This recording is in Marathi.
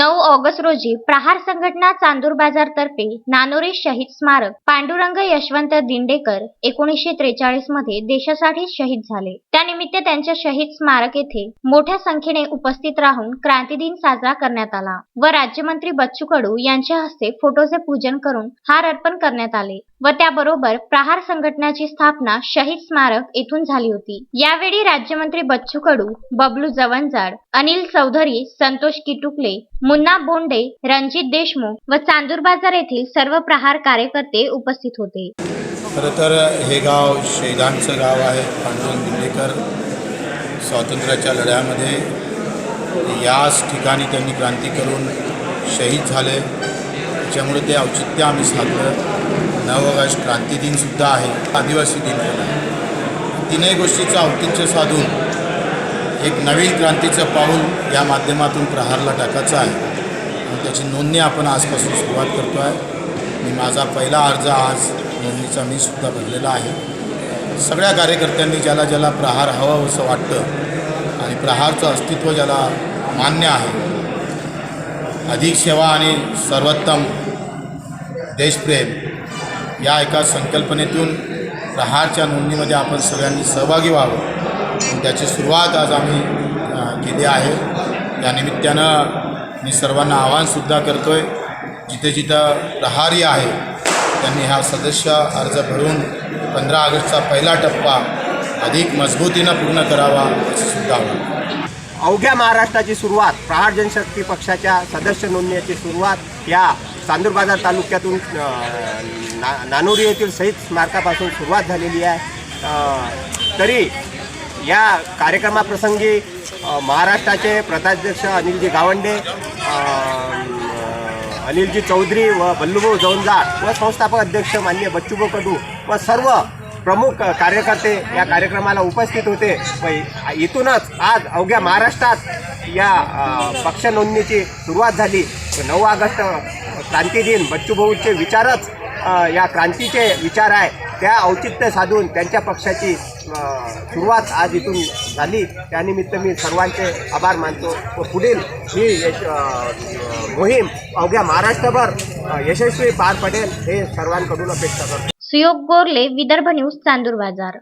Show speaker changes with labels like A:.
A: नऊ ऑगस्ट रोजी प्रहार संघटना चांदूर बाजार तर्फे नानोरी शहीद स्मारक पांडुरंग यशवंत दिंडेकर एकोणीसशे त्रेचाळीसमध्ये देशासाठी शहीद झाले. त्यानिमित्त त्यांच्या शहीद स्मारक येथे मोठ्या संख्येने उपस्थित राहून क्रांती दिन साजरा करण्यात आला व राज्यमंत्री बच्चू कडू यांच्या हस्ते फोटोचे पूजन करून हार अर्पण करण्यात आले व त्याबरोबर प्रहार संघटनाची स्थापना शहीद स्मारक येथून झाली होती. यावेळी राज्यमंत्री बच्चू कडू बबलू जवंजाड अनिल चौधरी संतोष किटुकले मुन्ना बोंडे रणजित देशमुख व चांदूर बाजार येथील सर्व प्रहार कार्यकर्ते उपस्थित होते.
B: खरं तर हे गाव शहीदांचं गाव आहे पांडुरंग दिंडेकर स्वातंत्र्याच्या लढ्यामध्ये याच ठिकाणी त्यांनी क्रांती करून शहीद झाले. त्याच्यामुळे ते औचित्य आम्ही साधलं. नऊ ऑगस्ट क्रांती दिनसुद्धा आहे आदिवासी दिन पण आहे. तीनही गोष्टीचं औचित्य साधून एक नवीन क्रांतीचं पाऊल या माध्यमातून प्रहारला टाकायचं आहे. आणि त्याची नोंदणी आपण आजपासून सुरुवात करतो आहे मी माझा पहिला अर्ज आज नोंदणीचा मी सुद्धा भरलेला आहे. सगळ्या कार्यकर्त्यांनी ज्याला ज्याला प्रहार हवं असं वाटतं आणि प्रहारचं अस्तित्व ज्याला मान्य आहे अधिक सेवा आणि सर्वोत्तम देशप्रेम या एका संकल्पनेतून प्रहारच्या नोंदणीमध्ये आपण सगळ्यांनी सहभागी व्हावं. त्याची सुरुवात आज आम्ही केली आहे. या निमित्तानं मी सर्वांना आवाहनसुद्धा करतो आहे जिथे जिथं प्रहारी आहे त्यांनी हा सदस्य अर्ज भरून पंधरा ऑगस्टचा पहिला टप्पा अधिक मजबूतीनं पूर्ण करावा असे सुद्धा
C: अवघ्या महाराष्ट्राची सुरुवात प्रहार जनशक्ती पक्षाच्या सदस्य नोंदणीची सुरुवात या चांदूर बाजार तालुक्यातून ना नानोरी येथील शहीद स्मारकापासून सुरुवात झालेली आहे. तरी या कार्यक्रमाप्रसंगी महाराष्ट्राचे प्रदेशाध्यक्ष अनिलजी गावंडे अनिलजी चौधरी व बल्लूभाऊ जौनजाळ व संस्थापक अध्यक्ष मान्य बच्चूभाऊ कडू व सर्व प्रमुख कार्यकर्ते या कार्यक्रमाला उपस्थित होते. व इथूनच आज अवघ्या महाराष्ट्रात या पक्ष नोंदणीची सुरुवात झाली. नऊ ऑगस्ट क्रांती दिन बच्चूभाऊचे विचारच या क्रांतीचे विचार आहे. त्या औचित्य साधून त्यांच्या पक्षाची सुरुवात आज इथून झाली. त्यानिमित्त मी सर्वांचे आभार मानतो. व पुढील ही मोहीम अवघ्या महाराष्ट्रभर यशस्वी पार पडेल हे सर्वांकडून अपेक्षा करतो.
A: सुयोग गोरले विदर्भ न्यूज चांदूर बाजार.